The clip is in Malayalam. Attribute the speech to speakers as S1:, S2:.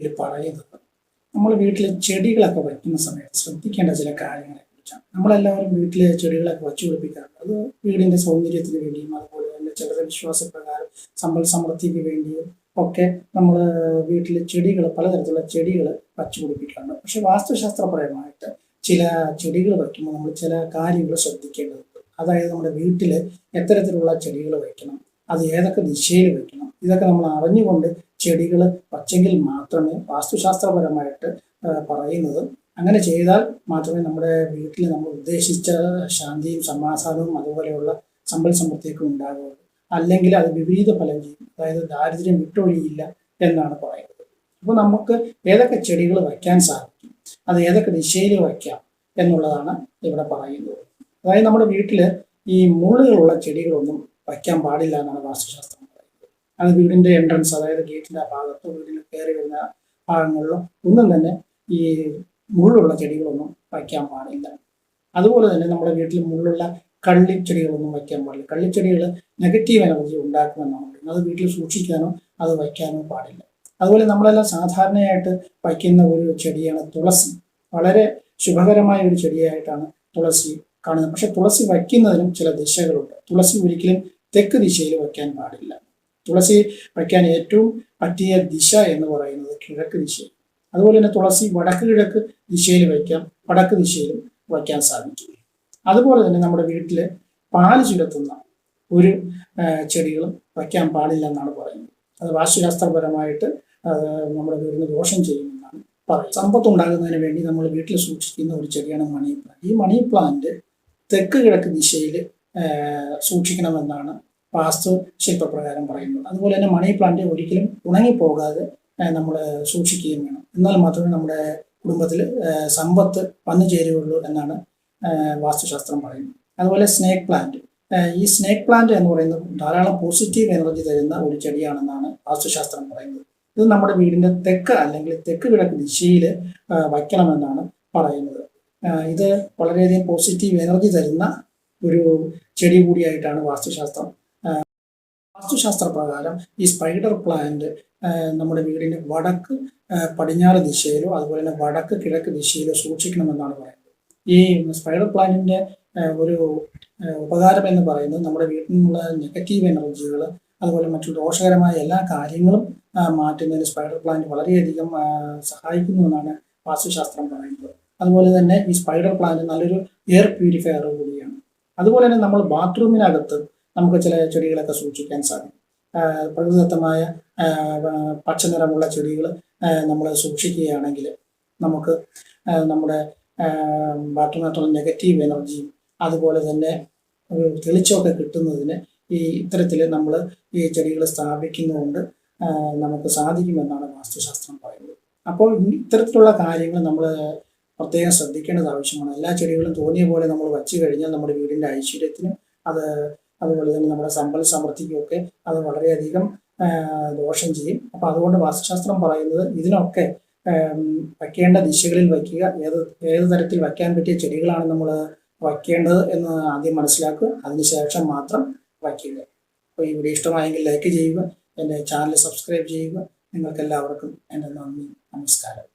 S1: ഇതിൽ പറയുന്നത്. നമ്മൾ വീട്ടിൽ ചെടികളൊക്കെ വയ്ക്കുന്ന സമയത്ത് ശ്രദ്ധിക്കേണ്ട ചില കാര്യങ്ങളെ കുറിച്ചാണ് നമ്മളെല്ലാവരും വീട്ടിൽ ചെടികളൊക്കെ വച്ചു പിടിപ്പിക്കാറുണ്ട് അത് വീടിന്റെ സൗന്ദര്യത്തിന് വേണ്ടിയും അതുപോലെ തന്നെ ചിലരുടെ വിശ്വാസപ്രകാരം സമ്പൽ സമൃദ്ധിക്ക് വേണ്ടിയും ഒക്കെ നമ്മൾ വീട്ടിൽ ചെടികൾ പലതരത്തിലുള്ള ചെടികൾ വച്ചു പിടിപ്പിക്കാറുണ്ട്. പക്ഷെ വാസ്തുശാസ്ത്രപരമായിട്ട് ചില ചെടികൾ വയ്ക്കുമ്പോൾ നമ്മൾ ചില കാര്യങ്ങൾ ശ്രദ്ധിക്കേണ്ടതുണ്ട്. അതായത് നമ്മുടെ വീട്ടിൽ എത്തരത്തിലുള്ള ചെടികൾ വയ്ക്കണം. അത് ഏതൊക്കെ ദിശയിൽ വയ്ക്കണം. ഇതൊക്കെ നമ്മൾ അറിഞ്ഞുകൊണ്ട് ചെടികൾ പച്ചെങ്കിൽ മാത്രമേ വാസ്തുശാസ്ത്രപരമായിട്ട് പറയുന്നത്. അങ്ങനെ ചെയ്താൽ മാത്രമേ നമ്മുടെ വീട്ടിൽ നമ്മൾ ഉദ്ദേശിച്ച ശാന്തിയും സമാധാനവും അതുപോലെയുള്ള സമ്പൽ സമൃദ്ധിയൊക്കെ ഉണ്ടാകുള്ളൂ അല്ലെങ്കിൽ അത് വിപരീത ഫലം ചെയ്യും. അതായത് ദാരിദ്ര്യം വിട്ടൊഴിയില്ല എന്നാണ് പറയുന്നത്. അപ്പോൾ നമുക്ക് ഏതൊക്കെ ചെടികൾ വയ്ക്കാൻ സാധിക്കും? അത് ഏതൊക്കെ ദിശയിൽ വയ്ക്കാം എന്നുള്ളതാണ് ഇവിടെ പറയുന്നത്. അതായത് നമ്മുടെ വീട്ടിൽ ഈ മുള്ളുകളുള്ള ചെടികളൊന്നും വയ്ക്കാൻ പാടില്ല എന്നാണ് വാസ്തുശാസ്ത്രം അത് വീടിന്റെ എൻട്രൻസ് അതായത് ഗേറ്റിന്റെ ആ ഭാഗത്തോ വീടിന് കയറി വരുന്ന ഭാഗങ്ങളിലോ ഒന്നും തന്നെ ഈ മുള്ളുള്ള ചെടികളൊന്നും വയ്ക്കാൻ പാടില്ല. അതുപോലെ തന്നെ നമ്മുടെ വീട്ടിൽ മുള്ളുള്ള കള്ളിച്ചെടികളൊന്നും വയ്ക്കാൻ പാടില്ല. കള്ളിച്ചെടികൾ നെഗറ്റീവ് എനർജി ഉണ്ടാക്കുമെന്നാണ് പറയുന്നത്. അത് വീട്ടിൽ സൂക്ഷിക്കാനോ അത് വയ്ക്കാനോ പാടില്ല. അതുപോലെ നമ്മളെല്ലാം സാധാരണയായിട്ട് വയ്ക്കുന്ന ഒരു ചെടിയാണ് തുളസി. വളരെ ശുഭകരമായ ഒരു ചെടിയായിട്ടാണ് തുളസി കാണുന്നത്. പക്ഷെ തുളസി വയ്ക്കുന്നതിനും ചില ദിശകളുണ്ട്. തുളസി ഒരിക്കലും തെക്ക് ദിശയിൽ വയ്ക്കാൻ പാടില്ല. തുളസി വയ്ക്കാൻ ഏറ്റവും പറ്റിയ ദിശ എന്ന് പറയുന്നത് കിഴക്ക് ദിശ. അതുപോലെ തന്നെ തുളസി വടക്ക് കിഴക്ക് ദിശയിൽ വയ്ക്കാം വടക്ക് ദിശയിലും വയ്ക്കാൻ സാധിക്കും. അതുപോലെ തന്നെ നമ്മുടെ വീട്ടിൽ പാൽ ചുരത്തുന്ന ഒരു ചെടികളും വയ്ക്കാൻ പാടില്ല എന്നാണ് പറയുന്നത്. അത് വാസ്തുശാസ്ത്രപരമായിട്ട് നമ്മുടെ വീടിന് ദോഷം ചെയ്യുമെന്നാണ് പറയുന്നത്. സമ്പത്ത് ഉണ്ടാകുന്നതിന് വേണ്ടി നമ്മൾ വീട്ടിൽ സൂക്ഷിക്കുന്ന ഒരു ചെടിയാണ് മണി പ്ലാന്റ്. ഈ മണി പ്ലാന്റ് തെക്ക് കിഴക്ക് ദിശയിൽ സൂക്ഷിക്കണമെന്നാണ് വാസ്തു ശില്പപ്രകാരം പറയുന്നത് അതുപോലെ തന്നെ മണി പ്ലാന്റ് ഒരിക്കലും ഉണങ്ങിപ്പോകാതെ നമ്മൾ സൂക്ഷിക്കുകയും വേണം. എന്നാൽ മാത്രമേ നമ്മുടെ കുടുംബത്തിൽ സമ്പത്ത് വന്നു ചേരുകയുള്ളൂ എന്നാണ് വാസ്തുശാസ്ത്രം പറയുന്നത്. അതുപോലെ സ്നേക്ക് പ്ലാന്റ്. ഈ സ്നേക്ക് പ്ലാന്റ് എന്ന് പറയുന്നത് ധാരാളം പോസിറ്റീവ് എനർജി തരുന്ന ഒരു ചെടിയാണെന്നാണ് വാസ്തുശാസ്ത്രം പറയുന്നത്. ഇത് നമ്മുടെ വീടിന്റെ തെക്ക് അല്ലെങ്കിൽ തെക്ക് കിഴക്ക് ദിശയിൽ വയ്ക്കണമെന്നാണ് പറയുന്നത്. ഇത് വളരെയധികം പോസിറ്റീവ് എനർജി തരുന്ന ഒരു ചെടി കൂടിയായിട്ടാണ് വാസ്തുശാസ്ത്രം വാസ്തുശാസ്ത്ര പ്രകാരം ഈ സ്പൈഡർ പ്ലാന്റ് നമ്മുടെ വീടിന്റെ വടക്ക് പടിഞ്ഞാറ് ദിശയിലോ അതുപോലെ തന്നെ വടക്ക് കിഴക്ക് ദിശയിലോ സൂക്ഷിക്കണമെന്നാണ് പറയുന്നത്. ഈ സ്പൈഡർ പ്ലാന്റിന്റെ ഒരു ഉപകാരം എന്ന് പറയുന്നത് നമ്മുടെ വീട്ടിൽ നിന്നുള്ള നെഗറ്റീവ് എനർജികൾ അതുപോലെ മറ്റു ദോഷകരമായ എല്ലാ കാര്യങ്ങളും മാറ്റുന്നതിന് സ്പൈഡർ പ്ലാന്റ് വളരെയധികം സഹായിക്കുന്നു എന്നാണ് വാസ്തുശാസ്ത്രം പറയുന്നത്. അതുപോലെ തന്നെ ഈ സ്പൈഡർ പ്ലാന്റ് നല്ലൊരു എയർ പ്യൂരിഫയർ കൂടിയാണ്. അതുപോലെ തന്നെ നമ്മൾ ബാത്റൂമിനകത്ത് നമുക്ക് ചില ചെടികളൊക്കെ സൂക്ഷിക്കാൻ സാധിക്കും. പ്രകൃതിദത്തമായ പച്ച നിറമുള്ള പച്ചനിറമുള്ള ചെടികൾ നമ്മൾ സൂക്ഷിക്കുകയാണെങ്കിൽ നമുക്ക് നമ്മുടെ ബാത്റൂമിനകത്തുള്ള നെഗറ്റീവ് എനർജിയും അതുപോലെ തന്നെ തെളിച്ചമൊക്കെ കിട്ടുന്നതിന് ഈ ഇത്തരത്തിൽ നമ്മൾ ഈ ചെടികൾ സ്ഥാപിക്കുന്നതുകൊണ്ട് നമുക്ക് സാധിക്കുമെന്നാണ് വാസ്തുശാസ്ത്രം പറയുന്നത്. അപ്പോൾ ഇത്തരത്തിലുള്ള കാര്യങ്ങൾ നമ്മൾ പ്രത്യേകം ശ്രദ്ധിക്കേണ്ടത് ആവശ്യമാണ്. എല്ലാ ചെടികളും തോന്നിയ പോലെ നമ്മൾ വച്ചു കഴിഞ്ഞാൽ നമ്മുടെ വീടിന്റെ ഐശ്വര്യത്തിനും അത് അതുപോലെ തന്നെ നമ്മുടെ സമ്പൽ സമൃദ്ധിക്കുമൊക്കെ അത് വളരെയധികം ദോഷം ചെയ്യും. അപ്പൊ അതുകൊണ്ട് വാസ്തുശാസ്ത്രം പറയുന്നത് ഇതിനൊക്കെ വയ്ക്കേണ്ട ദിശകളിൽ വയ്ക്കുക. ഏത് ഏത് തരത്തിൽ വയ്ക്കാൻ പറ്റിയ ചെടികളാണ് നമ്മൾ വയ്ക്കേണ്ടത് എന്ന് ആദ്യം മനസ്സിലാക്കുക. അതിനുശേഷം മാത്രം വയ്ക്കുക. അപ്പോൾ ഈ വീഡിയോ ഇഷ്ടമായെങ്കിൽ ലൈക്ക് ചെയ്യുക. എന്റെ ചാനൽ സബ്സ്ക്രൈബ് ചെയ്യുക. നിങ്ങൾക്കെല്ലാവർക്കും എന്റെ നന്ദി. നമസ്കാരം.